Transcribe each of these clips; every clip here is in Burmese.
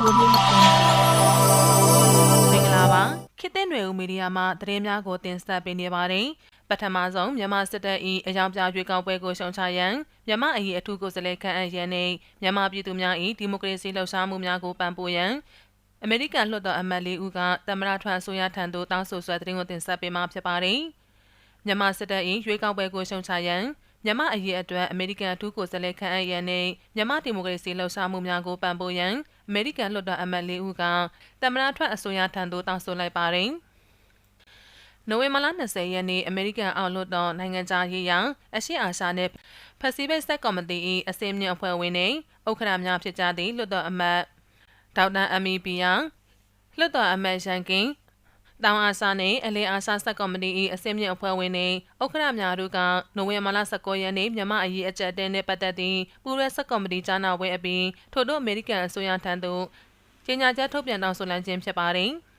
ကိုရင်းမင်္ဂလာပါခေတ်သစ်နွယ်ဦးမီဒီယာမှသတင်းများကိုတင်ဆက်ပေးနေပါတယ်ပထမဆုံးမြန်မာစစ်တပ်၏အကြောင်းပြရွေးကောက်ပွဲကိုရှုံချရန်မြန်မာအရေးအထူးကိုယ်စားလှယ်ခန့်အပ်ရန်နှင့်မြန်မာပြည်သူများ၏ဒီမိုကရေစီလှုပ်ရှားမှုများကိုပံ့ပိုးရန်အမေရိကန်လွှတ်တော်အမတ်လေးဦးကတမရထွန်းဆိုရထံသို့တောင်းဆိုဆွဲသတင်းကိုတင်ဆက်ပေးမှာဖြစ်ပါတယ်မြန်မာစစ်တပ်၏ရွေးကောက်ပွဲကိုရှုံချရန် မြန်မာအရေးအတွက်အမေရိကန်အထူးကိုယ်စားလှယ်ခန့်အပ်ရန်နှင့်မြန်မာဒီမိုကရေစီလှုပ်ရှားမှုများကိုပံ့ပိုးရန်အမေရိကန်လွှတ်တော်အမတ်လေးဦးကတမန်ထွက်အစိုးရထံသို့တောင်းဆိုလိုက်ပါတယ်။နိုဝင်ဘာလ20ရက်နေ့အမေရိကန်အောက်လွှတ်တော်နိုင်ငံခြားရေးရာအရှေ့အာရှနဲ့ပစိဖိတ်ဆက်ကော်မတီ၏အစည်းအဝေးအဖွဲ့ဝင်တွေဥက္ကဋ္ဌများဖြစ်ကြသည့်လွှတ်တော်အမတ်ဒေါက်တာအမီပီယာလွှတ်တော်အမတ်ရန်ကင် တောင်အာရှနဲ့အလင်းအာရှဆက်ကော်မတီ၏အစည်းအဝေးအဖွဲ့ဝင်တွေဥက္ကဋ္ဌများတို့ကနိုဝင်ဘာလ19ရက်နေ့မြန်မာအရေးအကြက်တဲနဲ့ပတ်သက်သည့်ပူးရဲဆက်ကော်မတီကြားနာပွဲအပြီးထို့သောအမေရိကန်အစိုးရထံသို့ကြေညာချက်ထုတ်ပြန်တောင်းဆိုလမ်းခြင်းဖြစ်ပါတယ်။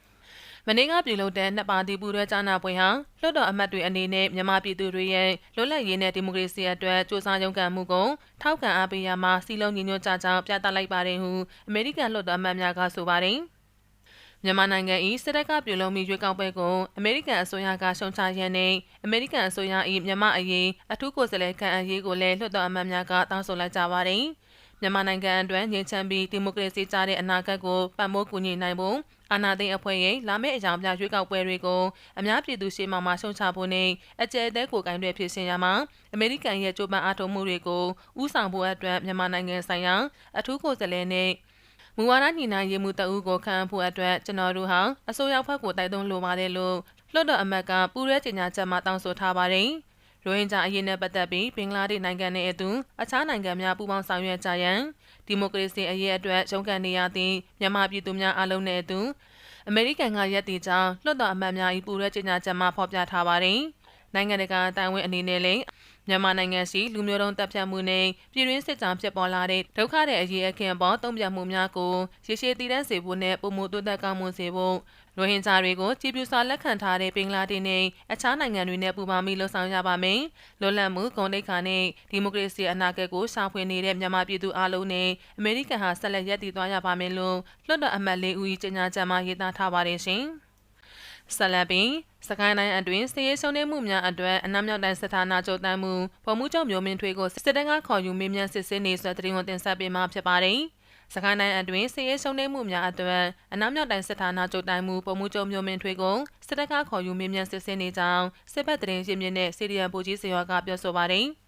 မနေ့ကပြုလုပ်တဲ့နှစ်ပါတီပူးရဲကြားနာပွဲဟာလွှတ်တော်အမတ်တွေအနေနဲ့မြန်မာပြည်သူတွေရဲ့လွတ်လပ်ရေးနဲ့ဒီမိုကရေစီအတွက်စ조사ရုံးကန်မှုကိုထောက်ခံအားပေးရမှာစီလုံးညီညွတ်ကြကြောင်းပြသလိုက်ပါတယ်ဟုအမေရိကန်လွှတ်တော်အမတ်များကဆိုပါတယ်။ မြန်မာနိုင်ငံ၏စစ်တပ်ကပြုလုပ်မိရွေးကောက်ပွဲကိုအမေရိကန်အစိုးရကရှုံချရန်နဲ့အမေရိကန်အစိုးရ၏မြန်မာအရေးအထူးကိုယ်စားလှယ်ခန့်အပ်ရေးကိုလည်းလွှတ်တော်အမတ်များကတောင်းဆိုလိုက်ကြပါတယ်။မြန်မာနိုင်ငံအတွက်ငြိမ်းချမ်းပြီးဒီမိုကရေစီကြတဲ့အနာဂတ်ကိုပံ့ပိုးကူညီနိုင်ဖို့အာဏာသိမ်းအဖွဲ့ရဲ့လာမယ့်အကြောင်းပြရွေးကောက်ပွဲတွေကိုအများပြည်သူရှေ့မှမှာရှုံချဖို့နဲ့အကြဲအသေးကိုကင်တွေဖြစ်ရှင်ရမှာအမေရိကန်ရဲ့ကြိုးပမ်းအားထုတ်မှုတွေကိုဥဆောင်ဖို့အတွက်မြန်မာနိုင်ငံဆိုင်ရာအထူးကိုယ်စားလှယ်နဲ့ မူဝါဒညီနိုင်ရေးမှုတအုပ်ကိုခံဖို့အတွက်ကျွန်တော်တို့ဟာအစိုးရဖွဲ့ကိုတိုက်တွန်းလိုပါတယ်လို့လွှတ်တော်အမတ်ကပူရဲကြေညာချက်မှာတောင်းဆိုထားပါတယ်။ရိုဟင်ဂျာအရေးနဲ့ပတ်သက်ပြီးဘင်္ဂလားဒေ့ရှ်နိုင်ငံနဲ့အတူအခြားနိုင်ငံများပူးပေါင်းဆောင်ရွက်ကြရန်ဒီမိုကရေစီအရေးအတွက်ရုန်းကန်နေရသည့်မြန်မာပြည်သူများအလုံးနဲ့အတူအမေရိကန်ကရက်တီကြောင်းလွှတ်တော်အမတ်များ၏ပူရဲကြေညာချက်မှာဖော်ပြထားပါတယ်။နိုင်ငံတကာတိုင်ဝမ်အနေနဲ့လည်း မြန်မာနိုင်ငံရှိလူမျိုးတုံးတပ်ဖြတ်မှုနဲ့ပြည်တွင်းစစ်ကြောင်းဖြစ်ပေါ်လာတဲ့ဒုက္ခတဲ့အရေးအခင်းပေါ်တုံ့ပြန်မှုများကိုရှေ့ရှေ့တည်တံ့စေဖို့နဲ့ပုံမှုတိုးတက်ကောင်းမွန်စေဖို့ရိုဟင်ဂျာတွေကိုကြည်ပြူစွာလက်ခံထားတဲ့ဘင်္ဂလားဒေ့ရှ်နဲ့အခြားနိုင်ငံတွေနဲ့ပူးပေါင်းပြီးလှုပ်ဆောင်ရပါမယ်။လွတ်လပ်မှုဂုဏ်သိက္ခာနဲ့ဒီမိုကရေစီအနာဂတ်ကိုရှာဖွေနေတဲ့မြန်မာပြည်သူအလုံးနဲ့အမေရိကန်ဟာဆက်လက်ရည်တည်သွားရပါမယ်လို့လွှတ်တော်အမတ်လေးဦးကြီးကြေညာချက်မှာရေးသားထားပါတယ်ရှင်။ ဆက်လက်ပြီးစကိုင်းတိုင်းအတွင်းစည်ရေးဆုံးနေမှုများအတွက်အနောက်မြောက်တိုင်းစစ်ဌာနချုပ်တမ်းမှုဗမှုချုပ်မျိုးမင်းထွေးကိုစစ်တပ်ကခေါ်ယူမေးမြန်းစစ်ဆေးနေဆိုတဲ့တင်ကိုတင်ဆက်ပေးမှာဖြစ်ပါတယ်။စကိုင်းတိုင်းအတွင်းစည်ရေးဆုံးနေမှုများအတွက်အနောက်မြောက်တိုင်းစစ်ဌာနချုပ်တိုင်းမှုဗမှုချုပ်မျိုးမင်းထွေးကိုစစ်တပ်ကခေါ်ယူမေးမြန်းစစ်ဆေးနေကြောင်းစစ်ဘက်တရင်ရှင်းပြတဲ့စီရီယံပူကြီးစေရောကပြောဆိုပါတယ်။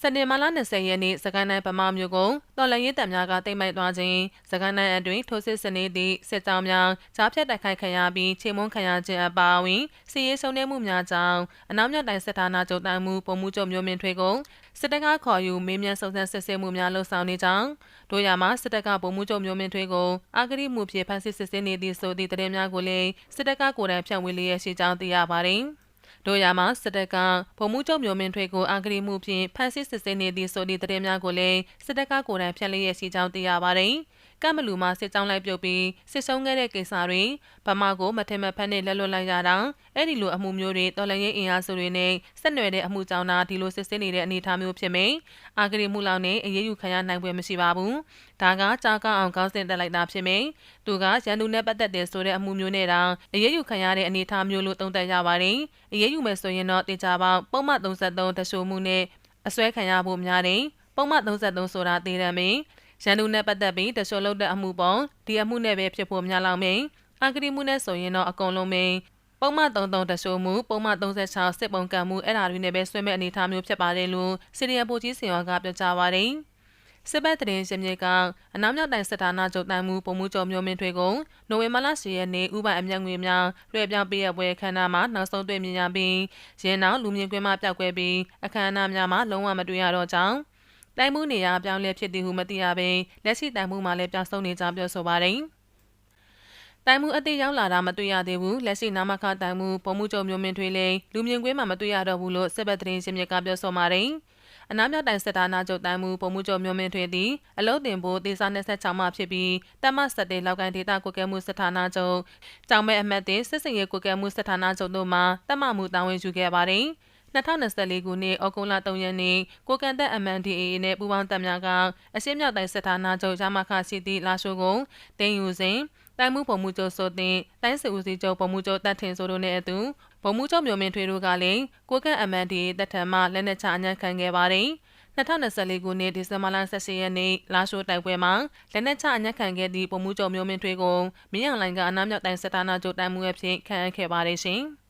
စနေမလာ20ရက်နေ့စကိုင်းတိုင်းဗမာမြို့ကိုတော်လရင်တပ်များကတိတ်မိုက်သွားခြင်းစကိုင်းတိုင်းအတွင်းထိုးစစ်စနေသည့်စစ်ကြောင်းများကြားဖြတ်တိုက်ခိုက်ခံရပြီးခြေမုံခံရခြင်းအပါအဝင်စီရေးဆုံးနေမှုများကြောင့်အနောက်မြောက်တိုင်းစစ်ဌာနချုပ်တိုင်းမှုပုံမှုချုပ်မျိုးမင်းထွေးကိုစစ်တပ်ကခေါ်ယူမေးမြန်းစုံစမ်းစစ်ဆေးမှုများလှုပ်ဆောင်နေကြောင်းတို့ရမှာစစ်တပ်ကပုံမှုချုပ်မျိုးမင်းထွေးကိုအာဂရိမှုဖြင့်ဖမ်းဆီးစစ်ဆေးနေသည့်ဆိုသည့်သတင်းများကိုလည်းစစ်တပ်ကကိုယ်တိုင်ဖြန့်ဝေလျက်ရှိကြောင်းသိရပါတယ်။ တို့ရမှာစစ်တပ်ကဗိုလ်မှူးချုပ်မျိုးမင်းထွေးကိုအာဂရီမှုဖြင့်ဖမ်းဆီးစစ်ဆေးနေသည့်ဆိုသည့်သတင်းများကိုလည်းစစ်တပ်ကကိုယ်တိုင်ဖြန့်လျက်ရှိကြောင်းသိရပါတယ်။ ကမလူမှာစစ်ကြောင်းလိုက်ပြုတ်ပြီးစစ်ဆုံးခဲ့တဲ့ကိစ္စတွေဗမာကိုမထင်မဖက်နဲ့လက်လွတ်လိုက်ရတာအဲ့ဒီလိုအမှုမျိုးတွေတော်လှန်ရေးအင်အားစုတွေနဲ့ဆက်နွယ်တဲ့အမှုကြောင့်သာဒီလိုစစ်ဆေးနေတဲ့အနေအထားမျိုးဖြစ်မယ်။အာဂရီမှုလောက်နဲ့အရေးယူခံရနိုင်ပွဲမရှိပါဘူး။ဒါကကြာကအောင်ကောင်းစင်တက်လိုက်တာဖြစ်မယ်။သူကရန်သူနဲ့ပတ်သက်တဲ့ဆိုတဲ့အမှုမျိုးနဲ့တောင်အရေးယူခံရတဲ့အနေအထားမျိုးလို့သုံးသပ်ရပါတယ်။အရေးယူမယ်ဆိုရင်တော့တင်ကြပေါင်းပုံမှန်33တရှိုးမှုနဲ့အစွဲခံရဖို့များတယ်။ပုံမှန်33ဆိုတာတည်တယ်မင်း ရန်သူနဲ့ပတ်သက်ပြီးတချို့လုပ်တဲ့အမှုပေါ်ဒီအမှုနဲ့ပဲဖြစ်ဖို့များလောက်မင်းအဂတိမှုနဲ့ဆိုရင်တော့အကုန်လုံးမင်းပုံမှန်33တရှိုးမှုပုံမှန်36စစ်ပုံကံမှုအဲ့ဒါတွေနဲ့ပဲဆွဲမဲ့အနေအထားမျိုးဖြစ်ပါတယ်လို့စီရီယံပိုကြီးစင်ရောကပြောကြားပါတယ်စစ်ဘက်တရင်ရှင်မြေကအနောက်မြောက်တိုင်းစစ်ဌာနချုပ်တိုင်းမှုပုံမှုကျော်မျိုးမင်းထွေကိုနိုဝင်ဘာလ10ရက်နေ့ဥပိုင်အမျက်ငွေများလွှဲပြောင်းပေးရပွဲအခမ်းအနားမှာနောက်ဆုံးတွေ့မြင်ရပြီးရင်းနောက်လူမြင်ကွင်းမှပျောက်ကွယ်ပြီးအခမ်းအနားများမှာလုံးဝမတွေ့ရတော့ကြောင်း တိုင်မှုနေရာပြောင်းလဲဖြစ်သည်ဟုမသိရဘဲလက်ရှိတိုင်မှုမှာလည်းပြောင်းဆုံးနေကြောင်းပြောဆိုပါတယ်။တိုင်မှုအသေးရောက်လာတာမတွေ့ရသေးဘူးလက်ရှိနာမခတိုင်မှုပုံမှုချုပ်မျိုးမင်းထွေးလေးလူမြင်ကွင်းမှာမတွေ့ရတော့ဘူးလို့စစ်ဘက်သတင်းရှင်မြစ်ကပြောဆိုပါတယ်။အနားမြောက်တိုင်စစ်သားနာချုပ်တိုင်မှုပုံမှုချုပ်မျိုးမင်းထွေးသည်အလုတ်တင်ဖို့ဒေသ26မှဖြစ်ပြီးတမဆက်တဲ့လောက်ကိုင်းဒေသကိုကဲမှုစဌာနာချုပ်ကြောင်မဲအမတ်တင်စစ်စင်ရဲကိုကဲမှုစဌာနာချုပ်တို့မှတမမှုတာဝန်ယူခဲ့ပါတယ်။ 2024ခုနှစ်ဩဂုတ်လ3ရက်နေ့ကိုကန်တက် MNDAA နဲ့ပူးပေါင်းတပ်များကအရှေ့မြောက်တိုင်းစစ်ဌာနချုပ်ရမခရှိသည့်လာရှိုးကိုတင်ယူစဉ်တိုင်းမှုပုံမှုချုပ်ဆိုတဲ့တိုင်းစစ်ဦးစီးချုပ်ပုံမှုချုပ်တပ်ထင်ဆိုတို့နဲ့အတူပုံမှုချုပ်မျိုးမင်းထွေတို့ကလည်းကိုကန် MNDAA တပ်ထံမှလက်နက်ချအညံ့ခံခဲ့ပါတယ်2024ခုနှစ်ဒီဇင်ဘာလ18ရက်နေ့လာရှိုးတိုက်ပွဲမှာလက်နက်ချအညက်ခံခဲ့သည့်ပုံမှုချုပ်မျိုးမင်းထွေးကိုမြင်းအောင်လိုင်ကအနားမြောက်တိုင်းစစ်ဌာနချုပ်တိုင်းမှုအဖြစ်ခန့်အပ်ခဲ့ပါတယ်ရှင်။